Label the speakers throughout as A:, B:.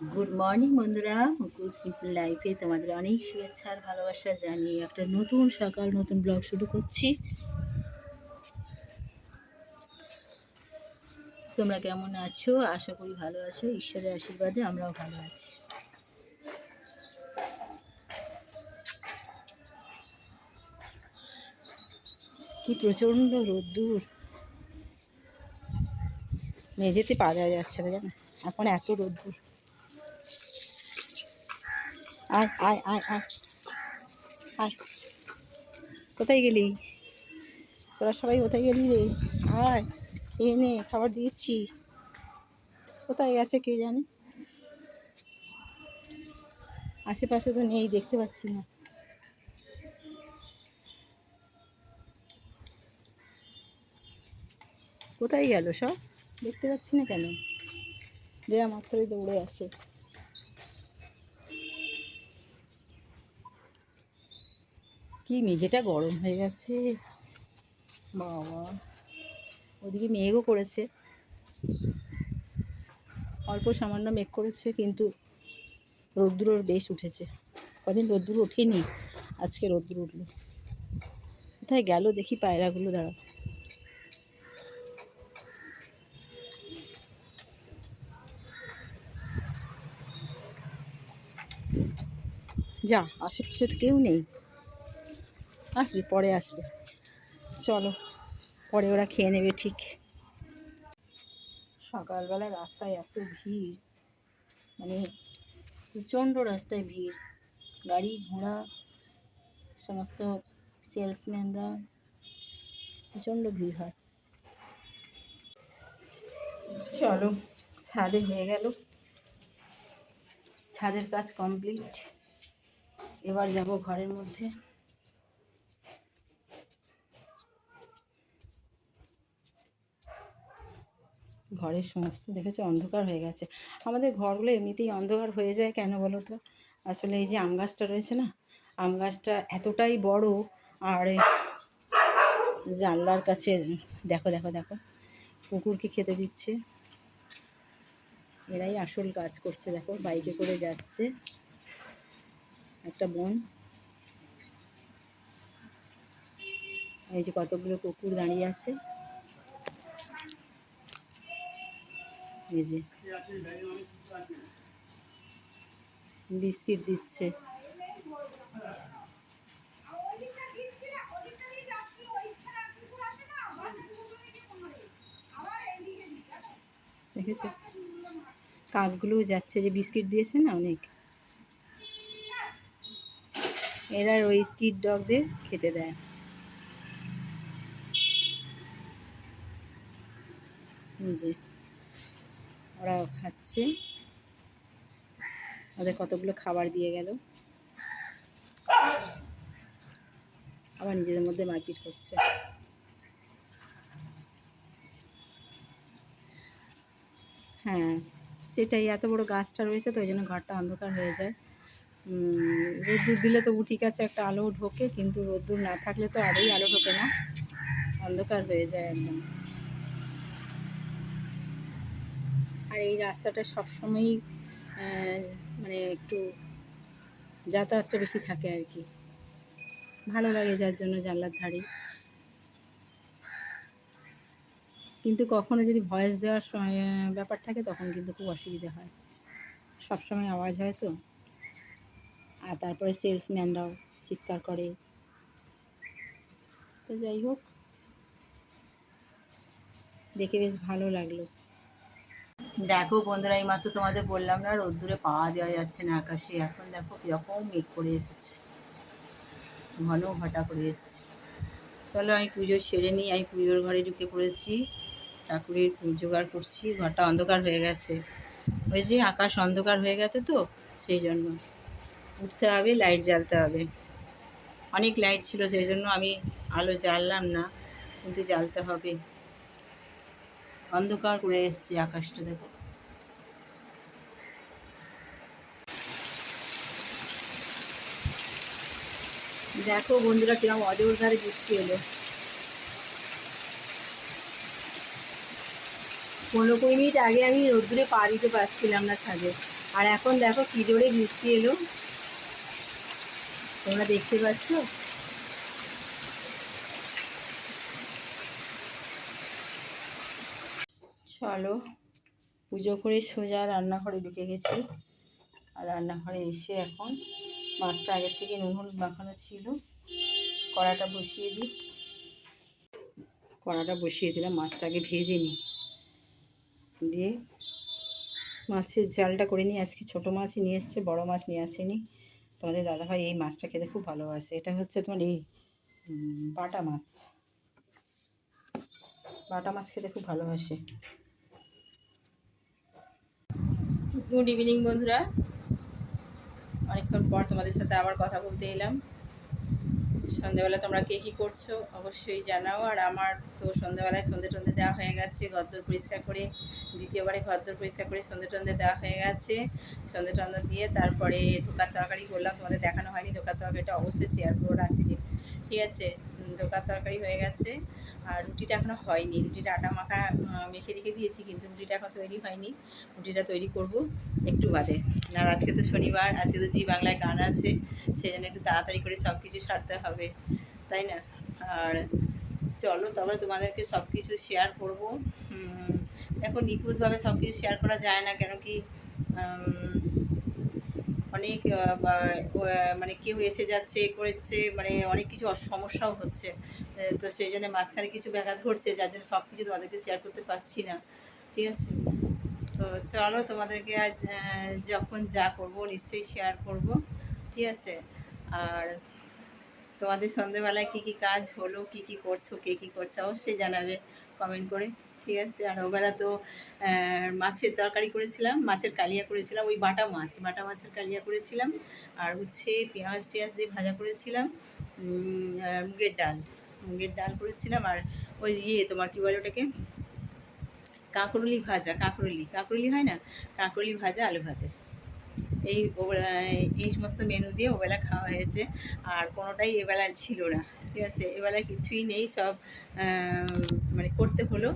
A: Good morning বন্ধুরা। মুকুল simple লাইফে তোমাদের অনেক শুভেচ্ছা আর ভালোবাসা জানিয়ে একটা নতুন সকাল, নতুন ব্লগ শুরু করছি। তোমরা কেমন আছো? আশা করি ভালো আছো। ঈশ্বরের আশীর্বাদে আমরাও ভালো আছি। কি প্রচণ্ড রোদ্দুর। মেঝেতে পা দেওয়া যাচ্ছে না জানো? এখন এত রোদ্দুর। আয় আয় আয় আয়। আয়। কোথায় গেলি? তোরা সবাই কোথায় গেলি রে? আয়, খেয়ে নে, খাবার দিয়েছি। কোথায় গেছে কে জানে? আশেপাশে তো নেই, দেখতে পাচ্ছি না। কোথায় গেল সব? দেখতে পাচ্ছি না কেন? দেয়া মাত্রই দৌড়ে আসে। কি মেঝেটা গরম হয়ে গেছে। বাবা, ওদিকে মেঘও করেছে। অল্প সামান্য মেঘ করেছে, কিন্তু রোদ্দুর বেশ উঠেছে। কদিন রোদ্দুর ওঠেনি, আজকে রোদ্দুর উঠল। কোথায় গেল দেখি পায়রাগুলো দাঁড়া যা, আশেপাশে কেউ নেই। আসবে, পরে আসবে। চলো, পরে ওরা খেয়ে নেবে ঠিক। সকালবেলা রাস্তায় এত ভিড় মানে প্রচণ্ড রাস্তায় ভিড়। গাড়ি ঘোড়া, সমস্ত সেলসম্যানরা প্রচণ্ড ভিড় হয়। চলো, ছাদে হয়ে গেল। ছাদের কাজ কমপ্লিট এবার যাব ঘরের মধ্যে। ঘরের সমস্ত, দেখেছ? অন্ধকার হয়ে গেছে। আমাদের ঘরগুলো এমনিতেই অন্ধকার হয়ে যায় কেন বলো তো? আসলে এই যে আম গাছটা রয়েছে না, আম গাছটা এতটাই বড়, আর জানলার কাছে, দেখো দেখো দেখো, কুকুরকে খেতে দিচ্ছে। এরাই আসল কাজ করছে, দেখো, বাইকে করে যাচ্ছে একটা বোন। এই যে কতগুলো কুকুর দাঁড়িয়ে আছে। এই যে। বিস্কিট দিচ্ছে। দেখেছ? কাকগুলোও যাচ্ছে। যে বিস্কিট দিয়েছে না অনেক? এরা ওই স্ট্রিট ডগদের খেতে দেয়। এই যে ওরাও খাচ্ছে। ওদের কতগুলো খাবার দিয়ে গেল। আবার নিজেদের মধ্যে মারপিট করছে। হ্যাঁ সেটাই, এত বড় গাছটা রয়েছে তো, ওই জন্য ঘরটা অন্ধকার হয়ে যায়। রোদ্দুর দিলে তবু ঠিক আছে, একটা আলো ঢোকে, কিন্তু রোদ্দুর না থাকলে তো আরোই আলো ঢোকে না। অন্ধকার হয়ে যায় একদম। আর এই রাস্তাটা সবসময়ই মানে একটু যাতায়াতটা বেশি থাকে আর কি। ভালো লাগে যার জন্য জানলার ধারে। কিন্তু কখনো যদি ভয়েস দেওয়ার ব্যাপার থাকে, তখন কিন্তু খুব অসুবিধা হয়। সবসময় আওয়াজ হয় তো। আর তারপরে সেলসম্যানরাও চিৎকার করে। তো যাই হোক। দেখে বেশ ভালো লাগল। দেখো বন্ধুরা এই মাত্র তোমাদের বললাম না, রোদ্দুরে পাওয়া দেওয়া যাচ্ছে না আকাশে। এখন দেখো কীরকম মেঘ করে এসেছে। ঘন ঘটা করে এসেছে। চলো আমি পুজো সেরে নিই। আমি পুজোর ঘরে ঢুকে পড়েছি। ঠাকুরের জোগাড় করছি। ঘরটা অন্ধকার হয়ে গেছে। ওই যে আকাশ অন্ধকার হয়ে গেছে তো, সেই জন্য। উঠতে হবে, লাইট জ্বালতে হবে। অনেক লাইট ছিল, সেই জন্য আমি আলো জ্বাললাম না, কিন্তু জ্বালতে হবে। অন্ধকার করে এসছে আকাশটা দেখো। দেখো বন্ধুরা কিরম অজর ধারে বৃষ্টি এলো। পনেরো কুড়ি মিনিট আগে আমি রোদ্দুরে পা দিতে পারছিলাম না ছাদে। আর এখন দেখো কি জোরে বৃষ্টি এলো। তোমরা দেখতে পাচ্ছ? চলো, পুজো করে সোজা রান্নাঘরে ঢুকে গেছি। আর রান্নাঘরে এসে এখন মাছটা আগের থেকে নুন হলুদ মাখানো ছিল। কড়াটা বসিয়ে দিই। কড়াটা বসিয়ে দিলাম, মাছটা আগে ভেজে নিই। দিয়ে মাছের জালটা করে নিই আজকে ছোটো মাছই নিয়ে এসছে, বড় মাছ নিয়ে আসেনি। তোমাদের দাদাভাই এই মাছটা খেতে খুব ভালোবাসে। এটা হচ্ছে তোমার এই বাটা মাছ। বাটা মাছ খেতে খুব ভালোবাসে। গুড ইভিনিং বন্ধুরা। অনেকক্ষণ পর তোমাদের সাথে আবার কথা বলতে এলাম। সন্ধ্যেবেলা তোমরা কে কী করছ অবশ্যই জানাও। আর আমার তো সন্ধ্যেবেলায় সন্ধে টন্ধে দেওয়া হয়ে গেছে। ঘরদোর পরিষ্কার করে, দ্বিতীয়বারে ঘরদোর পরিষ্কার করে সন্ধে টন্ধে দেওয়া হয়ে গেছে। সন্ধে টন্ধে দিয়ে তারপরে ধোকার তরকারি করলাম। তোমাদের দেখানো হয়নি, ধোকার তরকারিটা অবশ্যই শেয়ার করব রাত্রিরে। ঠিক আছে? ধোকার তরকারি হয়ে গেছে আর রুটিটা এখনও হয়নি। রুটিটা আটা মাখা মেখে রেখে দিয়েছি কিন্তু রুটিটা এখন তৈরি হয়নি। রুটিটা তৈরি করব একটু বাদে। আর আজকে তো শনিবার, আজকে তো জি বাংলায় গান আছে সেই জন্য একটু তাড়াতাড়ি করে সব কিছু সারতে হবে, তাই না? আর চলো তবে তোমাদেরকে সব কিছু শেয়ার করব দেখো নিখুঁতভাবে সব কিছু শেয়ার করা যায় না কেন কি? অনেক মানে কেউ এসে যাচ্ছে, করেছে মানে অনেক কিছু সমস্যাও হচ্ছে। তো সেই জন্য মাঝখানে কিছু ব্যাঘাত ঘটছে, যার জন্য সব কিছু তোমাদেরকে শেয়ার করতে পারছি না। ঠিক আছে? তো চলো তোমাদেরকে আর যখন যা করব নিশ্চয়ই শেয়ার করব। ঠিক আছে? আর তোমাদের সন্ধেবেলায় কী কী কাজ হলো, কী কী করছ, কে কী করছ, অবশ্যই জানাবে কমেন্ট করে। ঠিক আছে? আর ওবেলা তো মাছের তরকারি করেছিলাম, মাছের কালিয়া করেছিলাম, ওই বাটা মাছ, বাটা মাছের কালিয়া করেছিলাম, আর হচ্ছে পেঁয়াজ টেঁয়াজ দিয়ে ভাজা করেছিলাম মুগের ডাল মুগের ডাল করেছিলাম, আর ওই ইয়ে তোমার কী বলে ওটাকে? কাঁকরুলি ভাজা, কাঁকরুলি কাঁকরুলি হয় না? কাঁকরুলি ভাজা আলু ভাতে। এই এই সমস্ত মেনু দিয়ে ওবেলা খাওয়া হয়েছে, আর কোনোটাই এবেলা ছিল না, ঠিক আছে? এবেলা কিছুই নেই, সব মানে করতে হলো।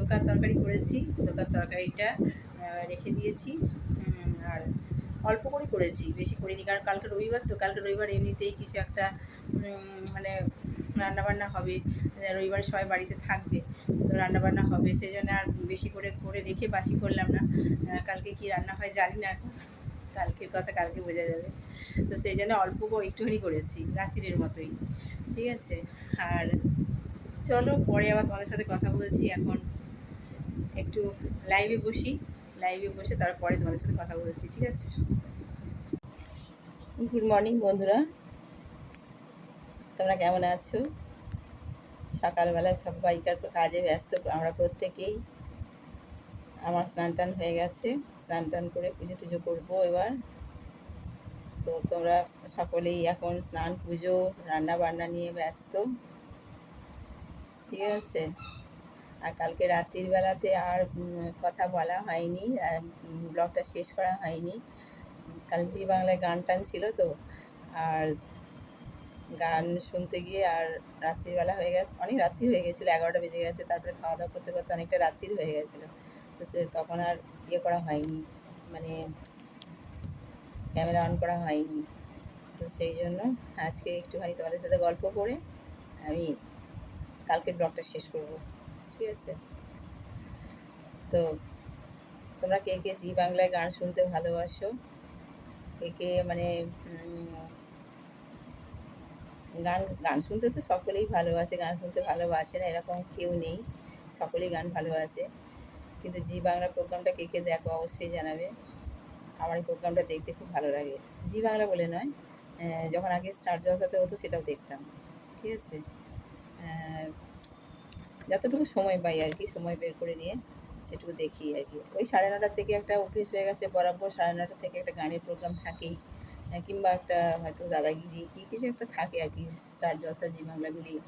A: দোকান তরকারি করেছি দোকান তরকারিটা রেখে দিয়েছি। আর অল্প করে করেছি, বেশি করিনি, কারণ কালকে রবিবার তো, কালকে রবিবার এমনিতেই কিছু একটা মানে রান্নাবান্না হবে। রবিবারে সবাই বাড়িতে থাকবে, তো রান্নাবান্না হবে সেই জন্য আর বেশি করে করে রেখে বাসি করলাম না। কালকে কি রান্না হয় জানি না কালকের কথা কালকে বোঝা যাবে। তো সেই জন্য অল্প একটুখানি করেছি, রাত্রির মতোই, ঠিক আছে? আর চলো, পরে আবার তোমাদের সাথে কথা বলছি। এখন একটু লাইভে বসি। লাইভে বসে তারপরে তোমাদের সাথে কথা বলছি, ঠিক আছে? গুড মর্নিং বন্ধুরা। তোমরা কেমন আছো? সকালবেলা সবাইকার কাজে ব্যস্ত, আমরা প্রত্যেকেই। আমার স্নান টান হয়ে গেছে। স্নান টান করে পুজো টুজো করব এবার। তো তোমরা সকলেই এখন স্নান পুজো রান্না বান্না নিয়ে ব্যস্ত। ঠিক আছে। আর কালকে রাত্রির বেলাতে আর কথা বলা হয়নি। ব্লগটা শেষ করা হয়নি। কাল জি বাংলায় গান টান ছিল তো। আর গান শুনতে গিয়ে আর রাত্রিবেলা হয়ে গেছে, অনেক রাত্রি হয়ে গেছিল, এগারোটা বেজে গেছে। তারপরে খাওয়া দাওয়া করতে করতে অনেকটা রাত্রির হয়ে গেছিল। তো সে তখন আর ইয়ে করা হয়নি। মানে ক্যামেরা অন করা হয়নি। তো সেই জন্য আজকে একটুখানি তোমাদের সাথে গল্প করে আমি কালকের ব্লগটা শেষ করব। ঠিক আছে? তো তোমরা কে কে জি বাংলায় গান শুনতে ভালোবাসো, কে কে মানে গান গান শুনতে তো সকলেই ভালোবাসে, গান শুনতে ভালোবাসে না, এরকম কেউ নেই, সকলেই গান ভালোবাসে। কিন্তু জি বাংলা প্রোগ্রামটা কে কে দেখো অবশ্যই জানাবে। আমার এই প্রোগ্রামটা দেখতে খুব ভালো লাগে। জি বাংলা বলে নয় যখন আগে স্টার জলসাতে হতো সেটাও দেখতাম। ঠিক আছে? যতটুকু সময় পাই আর কি, সময় বের করে নিয়ে সেটুকু দেখি আর কি। ওই সাড়ে নটার থেকে একটা অভ্যেস হয়ে গেছে, বরাবর সাড়ে নটা থেকে একটা গানের প্রোগ্রাম থাকেই। কিংবা একটা হয়তো দাদাগিরি কি, কিছু একটা থাকে আর কি, স্টার জলসা, জি বাংলা মিলিয়ে।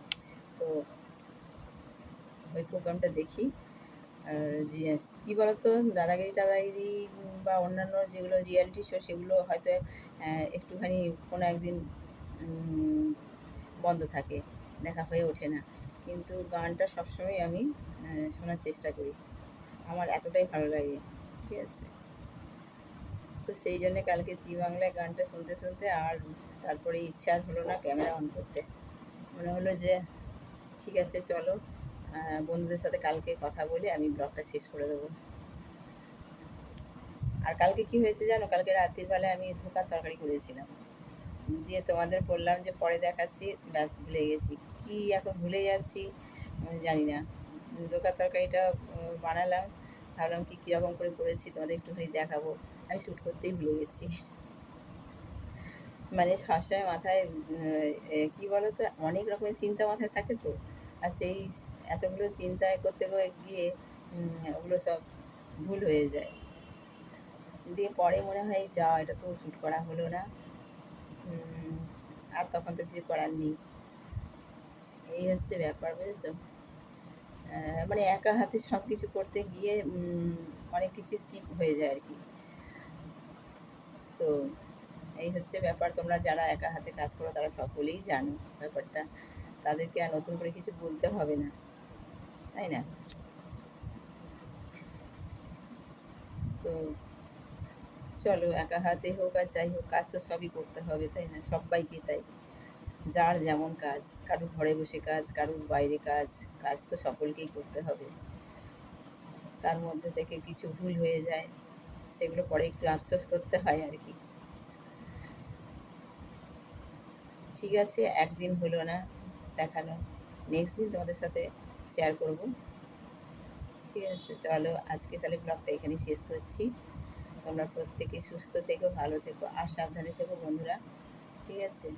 A: তো ওই প্রোগ্রামটা দেখি। আর কি বলতো, দাদাগিরি, টাদাগিরি বা অন্যান্য যেগুলো রিয়ালিটি শো সেগুলো হয়তো একটুখানি কোনো একদিন বন্ধ থাকে। দেখা হয়ে ওঠে না। কিন্তু গানটা সবসময় আমি শোনার চেষ্টা করি। আমার এতটাই ভালো লাগে, ঠিক আছে? তো সেই জন্য কালকে জি বাংলায় গানটা শুনতে শুনতে আর তারপরে ইচ্ছা আর হলো না ক্যামেরা অন করতে। মনে হলো যে, ঠিক আছে, চলো বন্ধুদের সাথে কালকে কথা বলে আমি ব্লগটা শেষ করে দেবো। আর কালকে কি হয়েছে জানো? কালকে রাত্রির বেলায় আমি ধোকার তরকারি করেছিলাম। দিয়ে তোমাদের বললাম যে, পরে দেখাচ্ছি, ব্যাস ভুলে গেছি। কি এখন ভুলে যাচ্ছি জানি না। দোকান তরকারিটা বানালাম, ভাবলাম কি কীরকম করে করেছি তোমাদের একটুখানি দেখাবো। আমি শ্যুট করতেই ভুলে গেছি। মানে সবসময় মাথায় কি বলো তো অনেক রকমের চিন্তা মাথায় থাকে তো। আর সেই এতগুলো চিন্তা করতে গিয়ে গিয়ে ওগুলো সব ভুল হয়ে যায়। দিয়ে পরে মনে হয় যা এটা তো শ্যুট করা হলো না। আর তখন তো কিছু করার নেই। এই হচ্ছে ব্যাপার, বুঝেছ? মানে একা হাতে সব কিছু করতে গিয়ে অনেক কিছু স্কিপ হয়ে যায় আর কি। তো এই হচ্ছে ব্যাপার, তোমরা যারা একা হাতে কাজ করো, তারা সকলেই জানো ব্যাপারটা। তাদেরকে আর নতুন করে কিছু বলতে হবে না, তাই না? তো চলো, একা হাতে হোক আর যাই হোক, কাজ তো সবই করতে হবে, তাই না? সবাইকে তাই। যার যেমন কাজ, কারুর ঘরে বসে কাজ, কারুর বাইরে কাজ কাজ তো সকলকেই করতে হবে। তার মধ্যে থেকে কিছু ভুল হয়ে যায়, সেগুলো পরে একটু আফসোস করতে হয় আর কি। ঠিক আছে, একদিন হলো না দেখানো। নেক্সট দিন তোমাদের সাথে শেয়ার করব। ঠিক আছে, চলো আজকে তাহলে ব্লগটা এখানে শেষ করছি। তোমরা প্রত্যেকে সুস্থ থেকো, ভালো থেকো, আর সাবধানে থেকো বন্ধুরা। ঠিক আছে।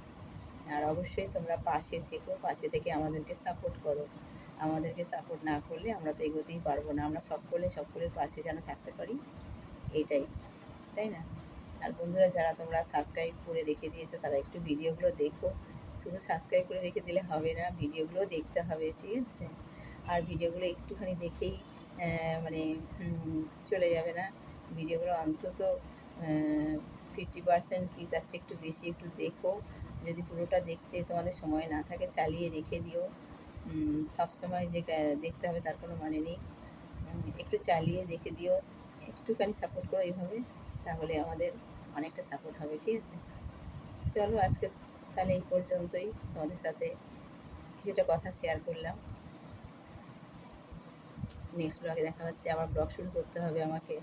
A: আর অবশ্যই তোমরা পাশে থেকো, পাশে থেকে আমাদেরকে সাপোর্ট করো। আমাদেরকে সাপোর্ট না করলে আমরা তো এগোতেই পারব না। আমরা সকলে, সকলের পাশে যেন থাকতে পারি, এটাই, তাই না? আর বন্ধুরা, যারা তোমরা সাবস্ক্রাইব করে রেখে দিয়েছ, তারা একটু ভিডিওগুলো দেখো। শুধু সাবস্ক্রাইব করে রেখে দিলে হবে না, ভিডিওগুলো দেখতে হবে, ঠিক আছে? আর ভিডিওগুলো একটুখানি দেখেই মানে চলে যাবে না? ভিডিওগুলো অন্তত ফিফটি পার্সেন্ট কি, তার চেয়ে একটু বেশি একটু দেখো। যদি পুরোটা দেখতে তোমাদের সময় না থাকে চালিয়ে রেখে দিও। উম, সব সময় যে দেখতে হবে তার কোনো মানে নেই। একটু চালিয়ে দেখে দিও। একটুখানি সাপোর্ট করো এইভাবে তাহলে আমাদের অনেকটা সাপোর্ট হবে ঠিক আছে? চলো আজকে তাহলে এই পর্যন্তই তোমাদের সাথে কিছুটা কথা শেয়ার করলাম। নেক্সট ব্লগে দেখা হচ্ছে আবার ব্লগ শুরু করতে হবে আমাকে।